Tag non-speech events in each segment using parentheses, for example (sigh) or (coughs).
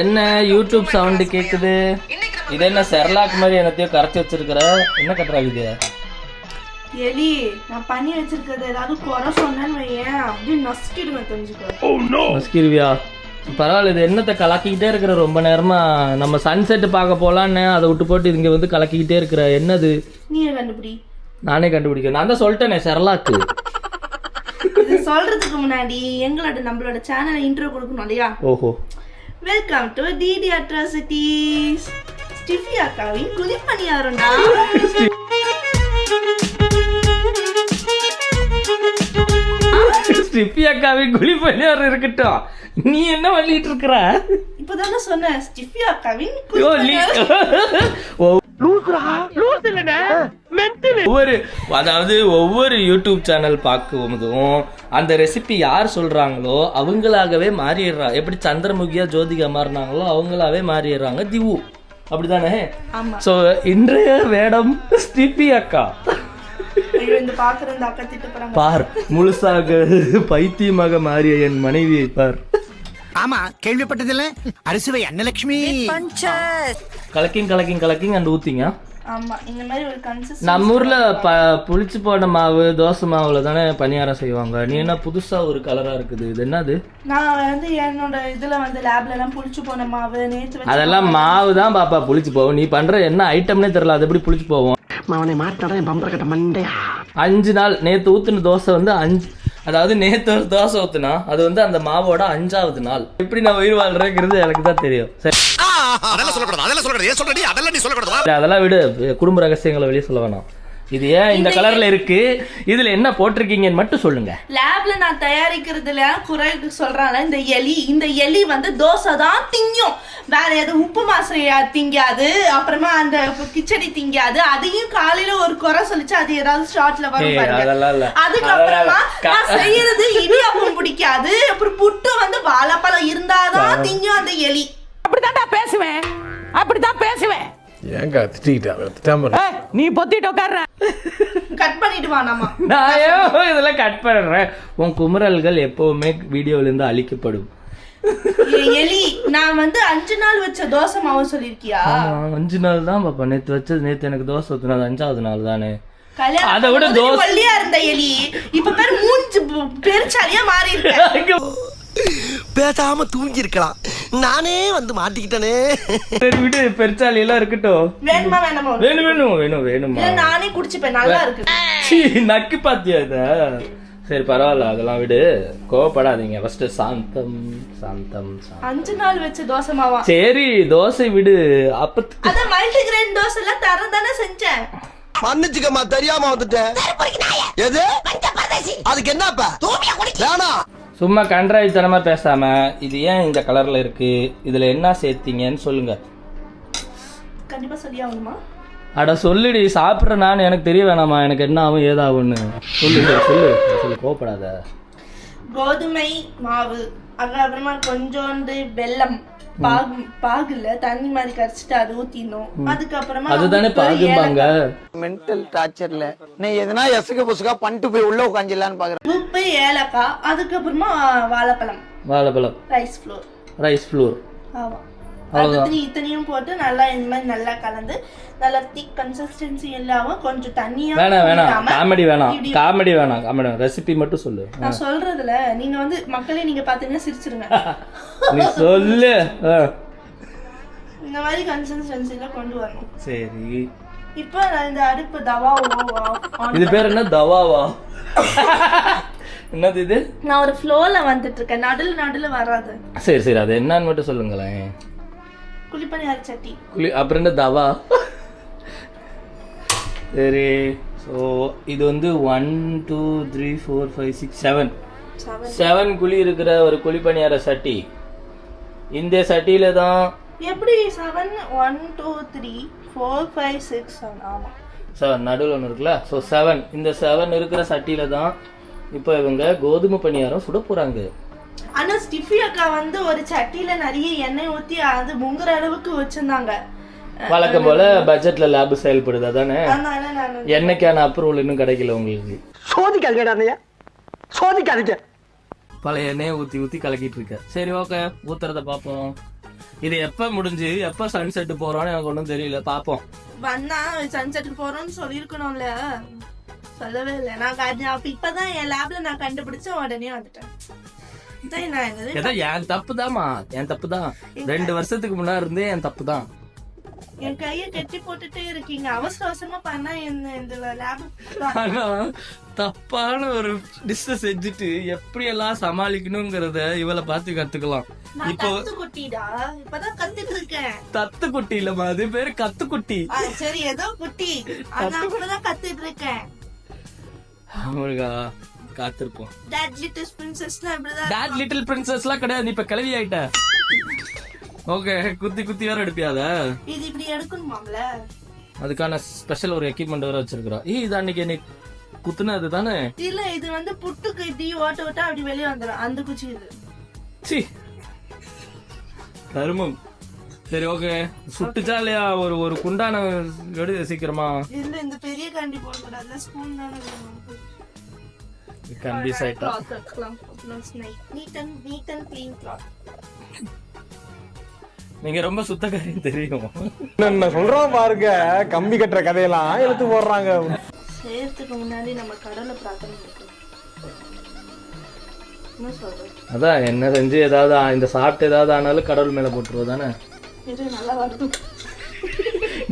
என்ன YouTube sound கேக்குது? இது என்ன செர்லாக் மாதிரி என்னத்தையோ கரைச்சி வச்சிருக்கிற? என்ன கட்டுறாங்க இது? எலி நான் பண்ணி வச்சிருக்கிறது ஏதாவது குறை சொன்னேன்னு வையேன். அப்படியே நசுக்கிடுவேன் தெரிஞ்சுக்கோ. மஸ்கிருவியா பரவாயில்ல இது என்னத்தை கலக்கிக்கிட்டே இருக்கிற? ரொம்ப நேரமா நம்ம சன்செட் பார்க்க போலான்னு அதை விட்டு போட்டு இங்க வந்து கலக்கிக்கிட்டே இருக்கிற. என்னது? நீயே கண்டுபிடி? நானே கண்டுபிடிக்கிறேன் நான் தான் சொல்லிட்டேனே செர்லாக்கு இது சொல்றதுக்கு முன்னாடி எங்களோட நம்மளோட சேனலை இன்ட்ரோ கொடுக்கணும் இல்லையா? ஓஹோ. Welcome to TT atrocities Stephy அக்காவின் குளிப்பணியாருண்டா ஸ்டிப்பி அக்காவின் குழி பணியாரம் இருக்கட்டும். நீ என்ன பண்ணிட்டு இருக்கிற? இப்பதானே சொன்னேன் ஸ்டிஃபி அக்காவின் ஒவ்வொரு அதாவது ஒவ்வொரு யூடியூப் சேனல் பார்க்கும்போதும் அந்த ரெசிபி யார் சொல்றாங்களோ அவங்களாகவே மாறிடுறா. எப்படி சந்திரமுகியா ஜோதிகா மாறினாங்களோ அவங்களாவே மாறிடுறாங்க. திவு. அப்படிதானே? ஸோ இன்றைய வேடம் ஸ்டிப்பி அக்கா. பார் முழுசாக பைத்தியமாக மாறிய என் மனைவியை பார். ஆமா கேள்விப்பட்டதில்ல. அரிசுவை அன்னலட்சுமி கலக்கிங் கலக்கிங் கலக்கிங் அண்ட் ஊத்திங்க. ஆமா இந்த மாதிரி ஒரு கன்சிஸ்ட் நம்ம ஊர்ல ப புளிச்சு போன மாவு தோசை மாவுல தானே பணியாரம் செய்வாங்க. நீ என்ன புதுசா ஒரு கலரா இருக்குது? இது என்னது? நான் வந்து என்னோட இதுல வந்து லேப்ல எல்லாம் புளிச்சு போன மாவு நேத்து அதெல்லாம் மாவு. தான் பாப்பா புளிச்சு போகும். நீ பண்ற என்ன ஐட்டம்னே தெரியல அது எப்படி புளிச்சு போகும்? அவனை மாட்டாடா என் பம்பர கட்ட மண்டையா? அஞ்சு நாள் நேத்து ஊத்துன தோசை வந்து அஞ்சு அதாவது நேத்து ஒரு தோசை ஊத்துனா அது வந்து அந்த மாவோட அஞ்சாவது நாள். எப்படி நான் உயிர் வாழ்றேங்கிறது எனக்கு தான் தெரியும். சரி. அதெல்லாம் அதெல்லாம் விடு. குடும்ப ரகசியங்களை வெளியே சொல்ல வேணாம். இது ஏன் இந்த கலர்ல இருக்கு? இதுல என்ன போட்டிருக்கீங்கன்னு மட்டும் சொல்லுங்க. லேப்ல நான் தயாரிக்கிறதுல குறை சொல்றாங்க. இந்த எலி இந்த எலி வந்து தோசை தான் திங்கும். வேற எதுவும் உப்பு மாசையா திங்காது. அப்புறமா அந்த கிச்சடி திங்காது. அதையும் காலையில ஒரு குறை சொல்லிச்சு. அது ஏதாவது ஷார்ட்ல வரும். அதுக்கப்புறமா நான் செய்யறது இடியாப்பம் பிடிக்காது. அப்புறம் புட்டு வந்து வாழைப்பழம் இருந்தாதான் திங்கும் அந்த எலி. அப்படித்தான்டா பேசுவேன். அப்படித்தான் பேசுவேன். ஏங்க திட்டிக்கிட்டா? திட்டாம நீ பொத்திட்டு உட்கார்ற கட் பண்ணிட்டு வானாமா நான் ஏன் இதெல்லாம் கட் பண்றேன்? உன் குமுறல்கள் எப்பவுமே வீடியோல இருந்து அழிக்கப்படும் எலி நான் வந்து அஞ்சு நாள் வச்ச தோசை மாவு சொல்லிருக்கியா? அஞ்சு நாள் தான் பாப்பா. நேத்து வச்சது நேத்து எனக்கு தோசை ஊத்துனது அஞ்சாவது நாள் தானே. அதை விட தோசை- இருந்த எலி. இப்ப பேர் மூஞ்சு பெருச்சாலியா மாறி இருக்க பேசாம தூங்கி இருக்கலாம் நானே வந்து மாட்டிக்கிட்டனே. சரி விடு பெருச்சாலி எல்லாம் இருக்கட்டும். வேணுமா வேணாமா? வேணும் வேணும் வேணும் வேணுமா? நானே குடிச்சுப்பேன் நல்லா இருக்கு. சீ, நக்கி பாத்தியா இத? சரி பரவாயில்ல அதெல்லாம் விடு. கோவப்படாதீங்க. ஃபர்ஸ்ட் சாந்தம் சாந்தம் சாந்தம். அஞ்சு நாள் வச்ச தோசை மாவா? சரி தோசை விடு. அப்பத்துக்கு அத மல்டிகிரெயின் தோசை எல்லாம் தர தானே செஞ்சேன். மன்னிச்சுக்கம்மா தெரியாம வந்துட்டேன். எது? அதுக்கு என்னப்பா? வேணாம். சும்மா கன்றாய்த்தனமா பேசாம இது ஏன் இந்த கலர்ல இருக்கு? இதுல என்ன சேர்த்தீங்கன்னு சொல்லுங்க. கண்டிப்பா சொல்லி ஆகணுமா? அட சொல்லுடி சாப்பிட்ற நான் எனக்கு தெரிய வேணாமா? எனக்கு என்ன ஆகும் ஏதாகும்னு சொல்லு சொல்லு, சொல்லு கோவப்படாத. கோதுமை மாவு அதுக்கப்புறமா கொஞ்சோண்டு வெல்லம். பாகு பாகுல தண்ணி மாதிரி கரைச்சிட்டு அது ஊத்திடணும். அதுக்கப்புறமா அதுதானே பாகும்பாங்க. மென்டல் டார்ச்சர்ல நீ எதனா எசுக்கு புசுக்கா பண்ணிட்டு போய் உள்ள உட்காந்துலான்னு பாக்குறேன் உப்பு ஏலக்காய் அதுக்கப்புறமா வாழைப்பழம். வாழைப்பழம். ரைஸ் ஃப்ளோர் ரைஸ் ஃப்ளூர் ஆமா. அது இத்தனை- இத்தனையும் போட்டு நல்லா இந்த மாதிரி நல்லா கலந்து நல்லா திக் கன்சிஸ்டன்சி இல்லாம கொஞ்சம் தண்ணியா வேணாம் வேணாம். காமெடி வேணாம். காமெடி வேணாம். காமெடி ரெசிபி மட்டும் சொல்லு. நான் சொல்றதுல நீங்க வந்து மக்களே நீங்க பாத்தீங்கன்னா சிரிச்சிருங்க. (laughs) நீ சொல்லு. இந்த மாதிரி கன்சிஸ்டன்சில கொண்டு வரணும். சரி. இப்போ நான் இந்த அடுப்பு தவா இது பேர் என்ன? தவாவா? (laughs) என்னது இது? நான் ஒரு ஃப்ளோல வந்துட்டு இருக்கேன். நடுல நடுல வராது. சரி சரி. அது என்னன்னு மட்டும் சொல்லுங்களேன். குழிப்பணியார சட்டி குளி அப்புறம் என்ன தவா? சரி ஸோ இது வந்து one two three four five six seven seven குழி இருக்கிற ஒரு குழிப்பணியார சட்டி. இந்த சட்டியில தான் எப்படி seven one two three four five six seven ஆமா. செவன் நடுவில் ஒன்று இருக்குல்ல? ஸோ செவன் இந்த செவன் இருக்கிற சட்டியில தான் இப்போ இவங்க கோதுமை பணியாரம் சுட போறாங்க. ஆனா ஸ்டிஃபி அக்கா வந்து ஒரு சட்டியில நிறைய எண்ணெய் ஊத்தி அது முங்குற அளவுக்கு வச்சிருந்தாங்க. வழக்கம் போல பட்ஜெட்ல லேப் செயல்படுது அதானே? என்னைக்கான அப்ரூவல் இன்னும் கிடைக்கல உங்களுக்கு. சோதிக்காதீங்கடா அண்ணையா சோதிக்காதீங்க. பழைய எண்ணெயை ஊற்றி ஊற்றி கலக்கிட்டு இருக்க. சரி ஓகே ஊத்துறத பார்ப்போம். இது எப்ப முடிஞ்சு எப்ப சன்செட் போறோம்னு எனக்கு ஒன்றும் தெரியல. பாப்போம் வந்தா சன்செட்டுக்கு போறோம்னு சொல்லியிருக்கணும்ல. சொல்லவே இல்லை. நான் இப்பதான் என் லேப்ல நான் கண்டுபிடிச்ச உடனே வந்துட்டேன். ஏதோ என் தப்பு தான்மா என் தப்பு தான் ரெண்டு வருஷத்துக்கு முன்னாடி இருந்தே என் தப்பு தான் என் கைய கட்டி போட்டுட்டே இருக்கீங்க. அவசர அவசரமா பண்ணா என்ன இந்த லேப் ஆனா தப்பான ஒரு டிஷ் செஞ்சுட்டு எப்படி எல்லாம் சமாளிக்கணுங்கிறத இவளை பார்த்து கத்துக்கலாம். இப்போ குட்டிடா இப்பதான் கத்துட்டு இருக்கேன். தத்து குட்டி இல்லம்மா அது பேரு கத்து குட்டி சரி ஏதோ குட்டி. ஆனா அப்பதான் கத்துட்டு இருக்கேன். அவனுக்கா காத்திருப்போம். டேட் லிட்டில் பிரின்சஸ்னா இப்படிதான் டாட் லிட்டில் பிரின்சஸ்லாம் கிடையாது இப்ப கிளவி ஆயிட்ட. ஓகே குத்தி குத்தி வேற எடுப்பியாத? இது இப்படி எடுக்கணுமாம்ல? அதுக்கான ஸ்பெஷல் ஒரு எக்யூப்மெண்ட் வேற வச்சிருக்கிறோம். ஏய் இது அன்னைக்கு நீ குத்துனது தானே? இல்ல இது வந்து புட்டுக்கு இப்படி ஓட்ட ஓட்ட அப்படி வெளியே வந்துடும் அந்த குச்சி இது. சி. கருமம் சரி ஓகே சுட்டுச்சா இல்லையா? ஒரு ஒரு குண்டான எடு சீக்கிரமா இல்ல இந்த பெரிய கண்டி போடக்கூடாது ஸ்பூன் தானே and neat and clean cloth நீங்க ரொம்ப சுத்தக்காரியம் தெரியும். என்ன சொல்றோம் பாருங்க கம்பி கட்டுற கதையெல்லாம் இழுத்து போடுறாங்க. செய்யறதுக்கு முன்னாடி நம்ம கடவுளை பிரார்த்தனை அதான் என்ன செஞ்சு ஏதாவது இந்த சாப்பிட்டு ஏதாவது ஆனாலும் கடவுள் மேல போட்டுருவ தானே இது நல்லா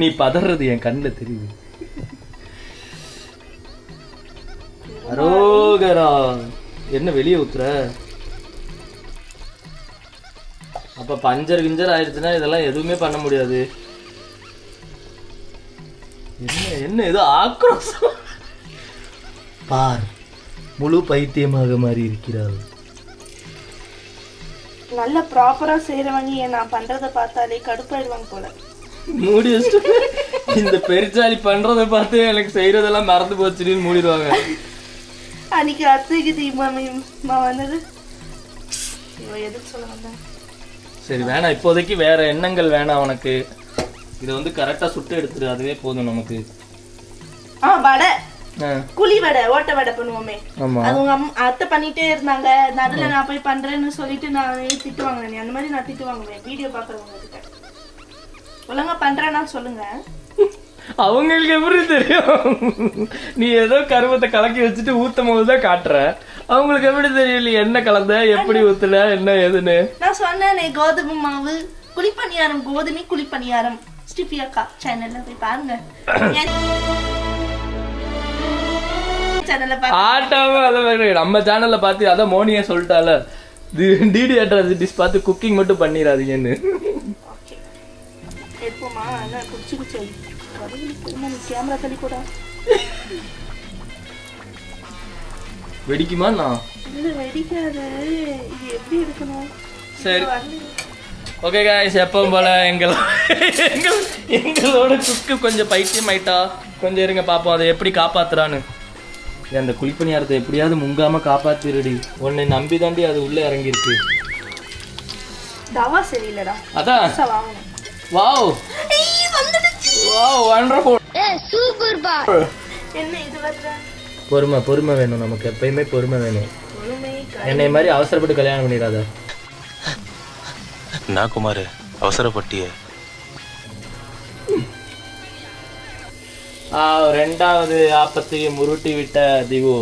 நீ பதறது என் கண்ணுல தெரியுது. அரோகரா. என்ன வெளியே ஊத்துற? அப்ப பஞ்சர் கிஞ்சர் ஆயிடுச்சுன்னா இதெல்லாம் எதுவுமே பண்ண முடியாது. என்ன என்ன ஏதோ ஆக்ரோஷம். பார் முழு பைத்தியமாக மாறி இருக்கிறாள். நல்ல ப்ராப்பரா செய்யறவங்க நான் பண்றத பார்த்தாலே கடுப்பாயிடுவாங்க போல. மூடி வச்சுட்டு இந்த பெருச்சாலி பண்றத பார்த்து எனக்கு செய்யறதெல்லாம் மறந்து போச்சுன்னு மூடிடுவாங்க. அன்னைக்கு அத்தைக்கு தீமா வந்தது. இவ எதுக்கு சொல்ல வந்தேன் சரி வேணாம் இப்போதைக்கு வேற எண்ணங்கள் வேணாம் உனக்கு. இதை வந்து கரெக்டா சுட்டு எடுத்துரு அதுவே போதும் நமக்கு. ஆ வடை. குழி வடை ஓட்ட வடை பண்ணுவோமே. ஆமா. அது உங்க அம்மா அத்தை பண்ணிட்டே இருந்தாங்க. நடுல நான் போய் பண்றேன்னு சொல்லிட்டு நான் திட்டு வாங்கினேன். அந்த மாதிரி நான் திட்டு வாங்குவேன். வீடியோ பாக்குறவங்க கிட்ட. ஒழுங்கா பண்றேன்னா சொல்லுங்க. அவங்களுக்கு எப்படி தெரியும்? நீ ஏதோ கருவத்தை கலக்கி வச்சுட்டு ஊத்தும் போது தான் காட்டுற. அவங்களுக்கு எப்படி தெரியும்? நீ என்ன கலந்த எப்படி ஊத்துல என்ன ஏதுன்னு? நான் சொன்னேனே கோதுமை மாவு குழிப்பணியாரம் கோதுமை குழிப்பணியாரம். ஸ்டிஃபி அக்கா சேனல்ல போய் பாருங்க. (coughs) அதை. நம்ம சேனல்ல பார்த்து அதான் மோனியே சொல்லிட்டால. டிடி அட்ரஸ் டிஷ் பார்த்து குக்கிங் மட்டும் பண்ணிடாதீங்கன்னு. எடுப்போமா? குச்சி குச்சி வெடிக்குமா நான் சரி. ஓகே காய்ஸ் எப்பவும் போல எங்கள் எங்கள் எங்களோட குக்கு கொஞ்சம் பைத்தியம் ஆயிட்டா கொஞ்சம் இருங்க பார்ப்போம் அதை எப்படி காப்பாத்துறான்னு. அந்த குழிப்பணியாரத்தை எப்படியாவது முங்காம காப்பாத்திருடி. உன்னை நம்பி தாண்டி அது உள்ள இறங்கியிருக்கு. தவா சரியில்லடா. அதான். வாவ். வாவ் வண்டர்ஃபுல் என்ன இது வருதா பொறுமை பொறுமை வேணும் நமக்கு எப்பயுமே பொறுமை வேணும். என்னை மாதிரி அவசரப்பட்டு கல்யாணம் பண்ணிடாத. நான் குமார் அவசரப்பட்டிய? ரெண்டாவது ஆப்பத்தையும் உருட்டி விட்ட திவு.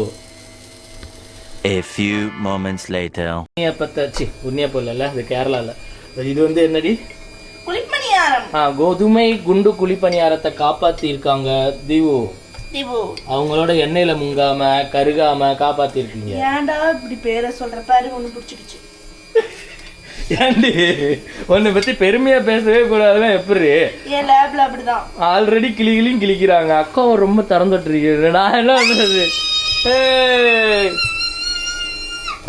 A few moments later. உன்னியப்பத்தை சி உன்னியப்பம் இல்லைல்ல இது கேரளால. இது வந்து என்னடி? கோதுமை குண்டு குழிப்பணியாரத்தை காப்பாத்தி இருக்காங்க திவு திவு. அவங்களோட எண்ணெயில முங்காம கருகாம காப்பாத்தி இருக்கீங்க ஏன்டா இப்படி பேரை சொல்ற பாரு ஒண்ணு பிடிச்சிக்கிச்சு. ஏண்டி? உன்னை பத்தி பெருமையா பேசவே கூடாதுன்னா எப்படி? என் லேப்ல அப்படிதான். ஆல்ரெடி கிளி கிளியும் கிளிக்கிறாங்க. அக்காவை ரொம்ப திறந்துட்டு நான் என்ன பண்றது?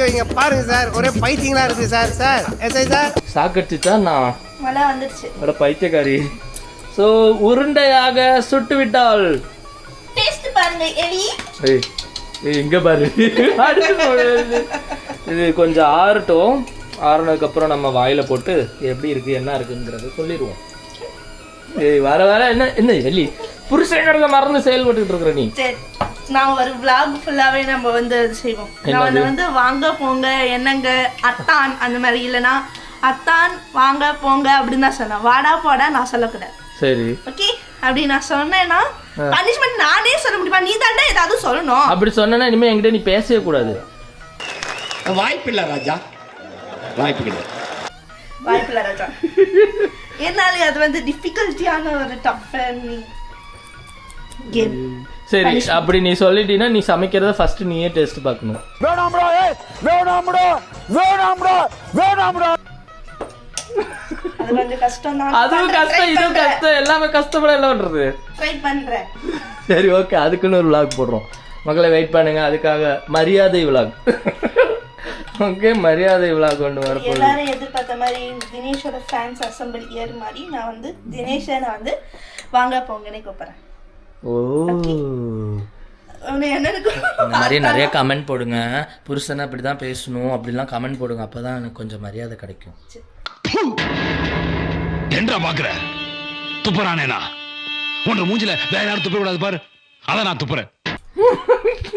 இங்க பாருங்க சார் ஒரே பைத்தியங்களா இருக்கு சார் சார். SI sir. சாக்கடிச்சுட்டா நான் மழை வந்துருச்சு. அட பைத்தியக்காரி. ஸோ உருண்டையாக சுட்டு விட்டாள் டேஸ்ட் பாருங்க எலி. ஏய் ஏய், இங்க பாரு. இது கொஞ்சம் ஆறட்டும். ஆறுனதுக்கு அப்புறம் நம்ம வாயில போட்டு எப்படி இருக்கு என்ன இருக்குங்கிறத சொல்லிடுவோம். ஏய் வர வர என்ன என்ன எலி? புருஷங்கிறத மறந்து செயல்பட்டுக்கிட்டு இருக்கிற நீ. நான் ஒரு vlog ஃபுல்லாவே நம்ம வந்து செய்வோம். நான் வந்து வாங்க போங்க என்னங்க அத்தான் அந்த மாதிரி இல்லைன்னா அத்தான் வாங்க போங்க அப்படின்னு தான் சொன்னேன். வாடா போடா நான் சொல்லக்கூடாது. சரி. ஓகே? அப்படி நான் சொன்னேன்னா பனிஷ்மெண்ட் நானே சொல்ல முடியுமா? நீ தாண்டா ஏதாவது சொல்லணும். அப்படி சொன்னா இனிமே என்கிட்ட நீ பேசவே கூடாது. வாய்ப்பில்லை ராஜா. வாய்ப்பு கிடையாது. வாய்ப்பில்ல ராஜா. என்னாலே அது வந்து டிஃபிகல்ட்டியான ஒரு டஃப் கேம் சரி அப்படி நீ சொல்லிட்டீன்னா நீ சமைக்கிறத ஃபர்ஸ்ட் நீயே டேஸ்ட் பார்க்கணும். வேணாம்டா ஏய் வேணாம்டா வேணாம்டா வேணாம்டா. அது கொஞ்சம் கஷ்டம் தான். அதுவும் கஷ்டம் இதுவும் கஷ்டம் எல்லாமே கஷ்டப்பட என்ன பண்றது. ட்ரை பண்றேன். சரி ஓகே அதுக்குன்னு ஒரு விளாக் போடுறோம். மக்களை வெயிட் பண்ணுங்க அதுக்காக மரியாதை விளாக் ஓகே மரியாதை விளாக் கொண்டு வரப்போகுது எல்லாரும் எதிர்பார்த்த மாதிரி தினேஷோட ஃபேன்ஸ் அசம்பிள் இயர் மாதிரி நான் வந்து தினேஷை நான் வந்து வாங்க போங்கன்னு கூப்பிடுறேன். ஓ. இந்த மாதிரி நிறைய கமெண்ட் போடுங்க. புருஷனை அப்படி தான் பேசணும் அப்படிலாம் கமெண்ட் போடுங்க. அப்போ தான் எனக்கு கொஞ்சம் மரியாதை கிடைக்கும். என்றா பாக்குற? துப்புறானேனா? உன்ற மூஞ்சில வேற யாரும் துப்ப கூடாது பாரு. அதான் நான் துப்புறேன்.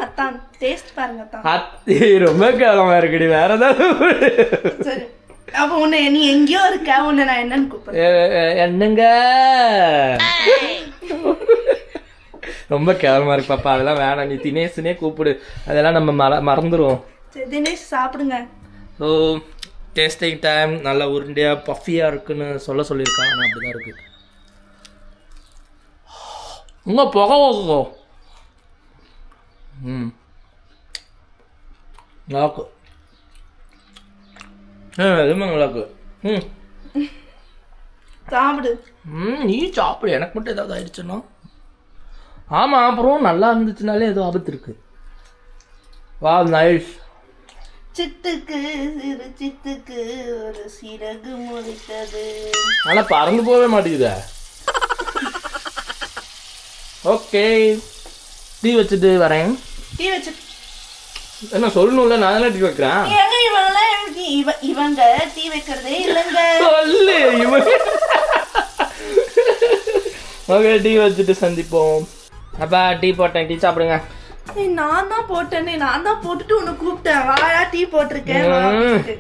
அத்தான் டேஸ்ட் பாருங்க அத்தான். அத்தி ரொம்ப கேவலமா இருக்குடி வேற ஏதாவது சரி. அப்போ உன்னை நீ எங்கேயோ இருக்க உன்னை நான் என்னன்னு கூப்பிடுறேன். எ- எ- என்னங்க? ரொம்ப கேவலமா இருக்கு பாப்பா. அதெல்லாம் வேணாம். நீ தினேஷ்னே கூப்பிடு. அதெல்லாம் நம்ம மற மறந்துடுவோம் சரி தினேஷ் சாப்பிடுங்க. ஸோ டேஸ்டிங் டைம் நல்ல உருண்டையாக பஃபியாக இருக்குன்னு சொல்ல சொல்லியிருக்காங்க ஆனால் அப்படி தான் இருக்கு. உங்க புகை போகும் ம். நல்லாக்கு எதுவுமே நல்லாக்கு ம். சாப்பிடு. ம் நீ சாப்பிடு. எனக்கு மட்டும் ஏதாவது ஆயிடுச்சுன்னா? ஆமாம் அப்புறம் நல்லா இருந்துச்சுனாலே ஏதோ ஆபத்து இருக்கு. வா நைஸ். சிட்டுக்கு சிறு சிட்டுக்கு ஒரு சிறகு முளைத்தது ஆனால் பறந்து போகவே மாட்டேங்குதே. ஓகே. டீ வச்சுட்டு வரேன். டீ வச்சு என்ன சொல்லணும்ல நான் தானே டீ வைக்கிறேன். ஏங்க எனக்கு இவ இவங்க டீ வைக்கிறதே இல்லைங்க. சொல்லு இவன் ஓகே டீ வச்சுட்டு சந்திப்போம். அப்பா டீ போட்டேன் டீ சாப்பிடுங்க. நான் தான் போட்டேனே நான் தான் போட்டுட்டு உன்னை கூப்பிட்டேன். வாயா டீ போட்டிருக்கேன் வா. அப்படின்ட்டு.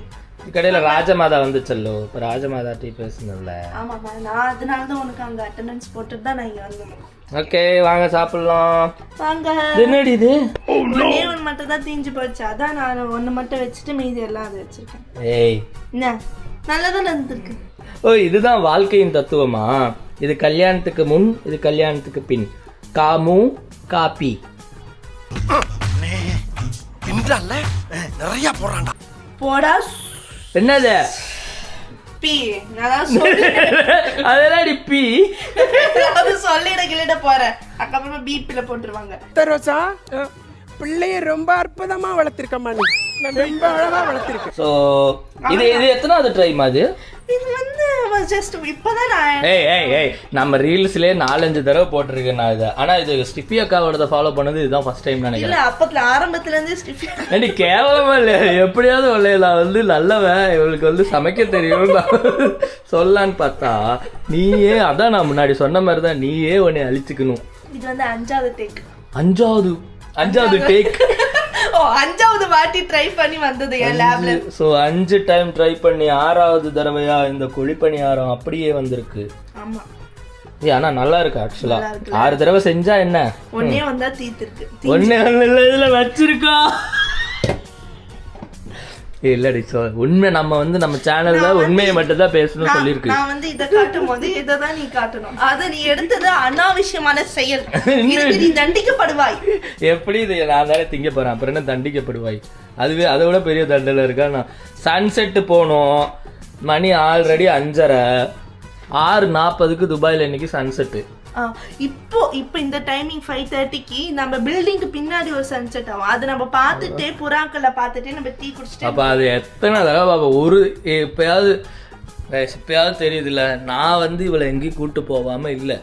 கடையில் ராஜமாதா வந்துச்சல்லோ. இப்போ ராஜமாதா டீ பேசுனதுல ஆமாம்மா நான் அதனால தான் உனக்கு அங்கே அட்டெண்டன்ஸ் போட்டுட்டு தான் நான் இங்கே வந்தேன். ஓகே வாங்க சாப்பிடலாம். வாங்க. இது என்னடி இது? ஒன்னே ஒன்று மட்டும் தான் தீஞ்சு போச்சு. அதான் நான் ஒன்று மட்டும் வச்சுட்டு மீதி எல்லாம் அதை வச்சிருக்கேன். ஏய். என்ன? நல்லதான் இருந்திருக்கு? ஓ இதுதான் வாழ்க்கையின் தத்துவமா? இது கல்யாணத்துக்கு முன் இது கல்யாணத்துக்கு பின். காமு காப்பி பின்றான்ல நிறைய போடுறான்டா போடா. என்னது? பி. நான் சொல்லி அதெல்லாம் பி. அது சொல்லிட கிளிட போறேன் அதுக்கப்புறமா பிபில போட்டுருவாங்க. ரோசா பிள்ளைய ரொம்ப அற்புதமா வளர்த்திருக்கம்மா நீ. ரொம்ப அழகா வளர்த்திருக்கேன் ஸோ இது இது எத்தனாவது ட்ரைம் அது? இது வந்து ஜஸ்ட் இப்பதான் நான் ஏய் ஏய் ஏய் நம்ம ரீல்ஸ்லேயே நாலஞ்சு தடவை போட்டிருக்கேன் நான் இதை. ஆனால் இது ஸ்டிஃபி அக்காவோட ஃபாலோ பண்ணது இதுதான் ஃபர்ஸ்ட் டைம் இல்ல நினைக்கிறேன். அப்பத்துல ஆரம்பத்துல இருந்து ஸ்டிஃபி ஏண்டி கேவலமா இல்லையா? எப்படியாவது இல்லை நான் வந்து நல்லவன் இவளுக்கு வந்து சமைக்க தெரியும் சொல்லலான்னு பார்த்தா நீயே அதான் நான் முன்னாடி சொன்ன மாதிரி தான் நீயே உன்னை அழிச்சுக்கணும். இது வந்து அஞ்சாவது டேக் அஞ்சாவது அஞ்சாவது டேக் ஓ அஞ்சாவது வாட்டி ட்ரை பண்ணி வந்தது என் லேப்ல ஸோ அஞ்சு டைம் ட்ரை பண்ணி ஆறாவது தடவையா இந்த குழிப்பணியாரம் அப்படியே வந்திருக்கு. ஆமா. ஆனா நல்லா இருக்கு ஆக்சுவலா? ஆறு தடவை செஞ்சா என்ன? ஒன்னே வந்தா தீத்துருக்கு ஒண்ணு இல்ல இதுல வச்சிருக்கா? இல்லடி சோ உண்மை நம்ம வந்து நம்ம சேனல்ல உண்மையை மட்டும் தான் பேசணும் நான் சொல்லியிருக்கு. நான் வந்து இத காட்டும் போது இதை தான் நீ காட்டணும். அத நீ எடுத்தது அனாவசியமான செயல். (laughs) இதுக்கு நீ தண்டிக்கப்படுவாய். எப்படி இது? நான் தானே திங்க போறேன். அப்புறம் என்ன தண்டிக்கப்படுவாய்? அதுவே அதை விட பெரிய தண்டனை இருக்கா? நான் சன்செட்டு போனோம். மணி ஆல்ரெடி அஞ்சரை. ஆறு நாற்பதுக்கு துபாயில் இன்னைக்கு சன்செட்டு ஆ, இப்போ இப்போ இந்த டைமிங் ஃபைவ் தேர்ட்டிக்கு நம்ம பில்டிங்க்கு பின்னாடி ஒரு சன்செட் ஆகும். அதை நம்ம பார்த்துட்டே புறாக்களை பார்த்துட்டே நம்ம டீ குடிச்சிட்டே அப்போ அது எத்தனை தடவை பாப்பா? ஒரு எப்பயாவது எப்பயாவது தெரியுதுல்ல நான் வந்து இவளை எங்கேயும் கூட்டு போகாம இல்லை.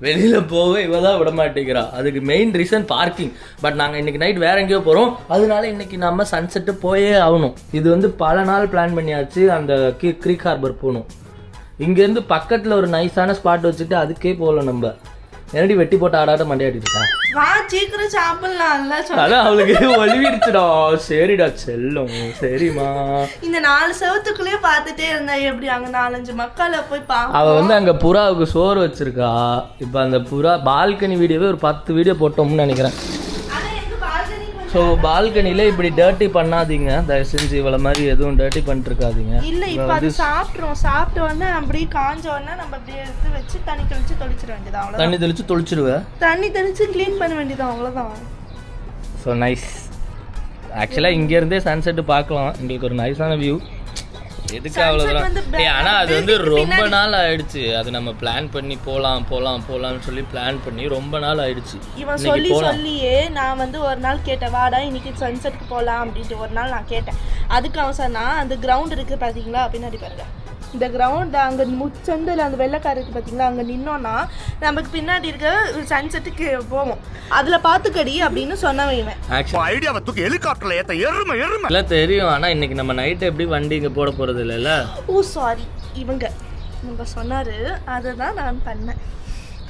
வெளியில் போக இவ தான் விட மாட்டேங்கிறா. அதுக்கு மெயின் ரீசன் பார்க்கிங் பட் நாங்கள் இன்னைக்கு நைட் வேற எங்கேயோ போகிறோம் அதனால இன்னைக்கு நம்ம சன்செட்டு போயே ஆகணும். இது வந்து பல நாள் பிளான் பண்ணியாச்சு. அந்த க்ரீக் ஹார்பர் போகணும். இங்கேருந்து பக்கத்தில் ஒரு நைஸான ஸ்பாட் வச்சுட்டு அதுக்கே போகல நம்ம. என்னடி வெட்டி போட்டு ஆடாட்ட மண்டையாடிட்டு இருக்கா வா சீக்கிரம் சாப்பிடலாம்ல அதான் அவளுக்கு ஒளிவிடுச்சுடா. சரிடா செல்லம். சரிம்மா. இந்த நாலு செவத்துக்குள்ளேயே பார்த்துட்டே இருந்தா எப்படி அங்க நாலஞ்சு மக்களை போய் பா அவ வந்து அங்க புறாவுக்கு சோறு வச்சிருக்கா. இப்ப அந்த புறா பால்கனி வீடியோவே ஒரு பத்து வீடியோ போட்டோம்னு நினைக்கிறேன். ஸோ பால்கனில இப்படி டர்ட்டி பண்ணாதீங்க. தயவு செஞ்சு இவ்வளோ மாதிரி எதுவும் டர்ட்டி பண்ணிட்டு இருக்காதீங்க இல்ல இப்ப அது சாப்பிட்றோம். சாப்பிட்ட உடனே அப்படியே காஞ்ச உடனே நம்ம அப்படியே எடுத்து வச்சு தண்ணி தெளிச்சு தொளிச்சிட வேண்டியது அவ்வளவுதான். தண்ணி தெளிச்சு தொளிச்சிடுவேன் தண்ணி தெளிச்சு க்ளீன் பண்ண வேண்டியது அவ்வளவுதான். ஸோ நைஸ் ஆக்சுவலாக இங்கேருந்தே சன்செட் பார்க்கலாம். எங்களுக்கு ஒரு நைஸான வியூ எதுக்கு அவ்வளோ தூரம் ஆனால் அது வந்து ரொம்ப நாள் ஆயிடுச்சு. அது நம்ம பிளான் பண்ணி போகலாம் போகலாம் போகலாம்னு சொல்லி பிளான் பண்ணி ரொம்ப நாள் ஆயிடுச்சு. இவன் சொல்லி போலாம். சொல்லியே நான் வந்து ஒரு நாள் கேட்டேன் வாடா இன்னைக்கு சன்செட்க்கு போகலாம் அப்படின்ட்டு ஒரு நாள் நான் கேட்டேன். அதுக்கு அவன் சொன்னா அந்த கிரவுண்ட் இருக்கு பாத்தீங்களா? பின்னாடி பாருங்க இந்த கிரவுண்ட் அங்க முச்சந்தில் அந்த வெள்ளைக்கார இருக்கு பாத்தீங்களா அங்க நின்னோன்னா நமக்கு பின்னாடி இருக்க சன்செட்டுக்கு போவோம். அதுல பாத்துக்கடி அப்படின்னு இவன். ஆக்சுவலி ஐடியாவை தூக்கி ஹெலிகாப்டர்ல ஏத்த எருமை எருமை. எல்லாம் தெரியும். ஆனால் இன்னைக்கு நம்ம நைட்டு எப்படி வண்டி இங்கே போட போகிறது இல்லைல்ல? ஓ சாரி இவங்க. இவங்க சொன்னாரு. அதை தான் நான் பண்ணேன்.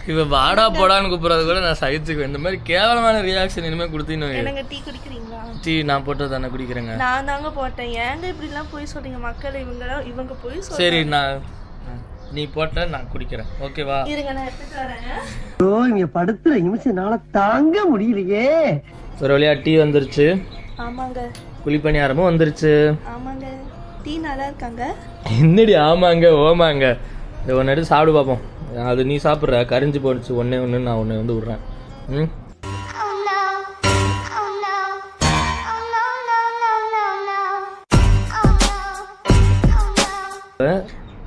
இவ வாடா போடான்னு கூப்பிட்றது கூட நான் சகிச்சுக்குவேன். இந்த மாதிரி கேவலமான ரியாக்ஷன் இனிமேல் கொடுத்தீங்கன்னு என்னங்க டீ குடிக்கிறீங்களா? டீ நான் போட்டு தானே குடிக்கிறேங்க. நான் தாங்க போட்டேன். ஏங்க இப்படிலாம் போய் சொல்றீங்க மக்கள் இவங்க இவங்க போய். சரி நான் நீ போட்ட நான் குடிக்கிறேன். ஓகேவா இருங்க நான் எடுத்துட்டு வரேன். ஐயோ இங்க படுத்துற நிமிஷம்னால தாங்க முடியலையே. ஒரு வழியா டீ வந்துருச்சு. ஆமாங்க. குழிப்பணியாரமும் வந்துருச்சு. ஆமாங்க. டீ நல்லா இருக்காங்க? என்னடி ஆமாங்க ஓமாங்க? இதை ஒன்று எடுத்து சாப்பிடு பார்ப்போம் அது நீ சாப்பிட்ற கரிஞ்சு போடுச்சு ஒன்றே ஒன்று நான் ஒன்று வந்து விட்றேன். ம்?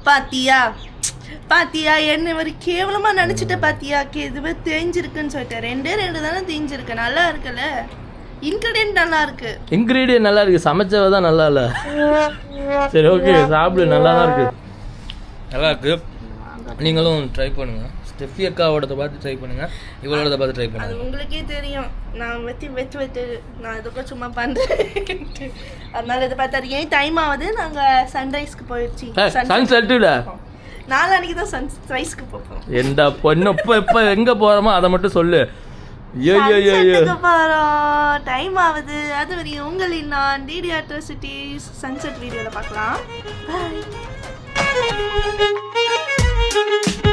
பாத்தியா? பாத்தியா என்ன ஒரு கேவலமா நினைச்சிட்ட பாத்தியா? கே- இதுவே தேஞ்சிருக்குன்னு சொல்லிட்டேன். ரெண்டே ரெண்டு தானே தேஞ்சிருக்கு நல்லா இருக்குல்ல? இன்கிரீடியன்ட் நல்லா இருக்கு. இன்க்ரீடியன்ட் நல்லா இருக்கு. சமைச்சவ தான் நல்லா இல்லை. சரி ஓகே சாப்பிடு. நல்லா தான் இருக்கு. நல்லா இருக்கு. நீங்களும் ட்ரை பண்ணுங்க. ஸ்டெஃபி அக்காவோடத பார்த்து ட்ரை பண்ணுங்க. இவளோட பார்த்து ட்ரை அது பண்ணுங்க உங்களுக்கே தெரியும். நான் வெத்தி வெத்து வெத்து நான் இதுக்கும் சும்மா பண்றேன் அதனால இதை பார்த்தாரு ஏன் டைம் ஆகுது? நாங்க சன்ரைஸ்க்கு போயிடுச்சு. சன் செட்டுட நாளானிக்கு தான் சன்ரைஸ்க்கு போகிறோம் எந்த பொண்ணு இப்போ இப்போ எங்கே போகிறோமோ அதை மட்டும் சொல்லு. டைம் ஆகுது. அது வரையும் உங்களின் நான் டிடி அட்ராசிட்டிஸ் சன்செட் வீடியோவில் பார்க்கலாம். பாய் Müzik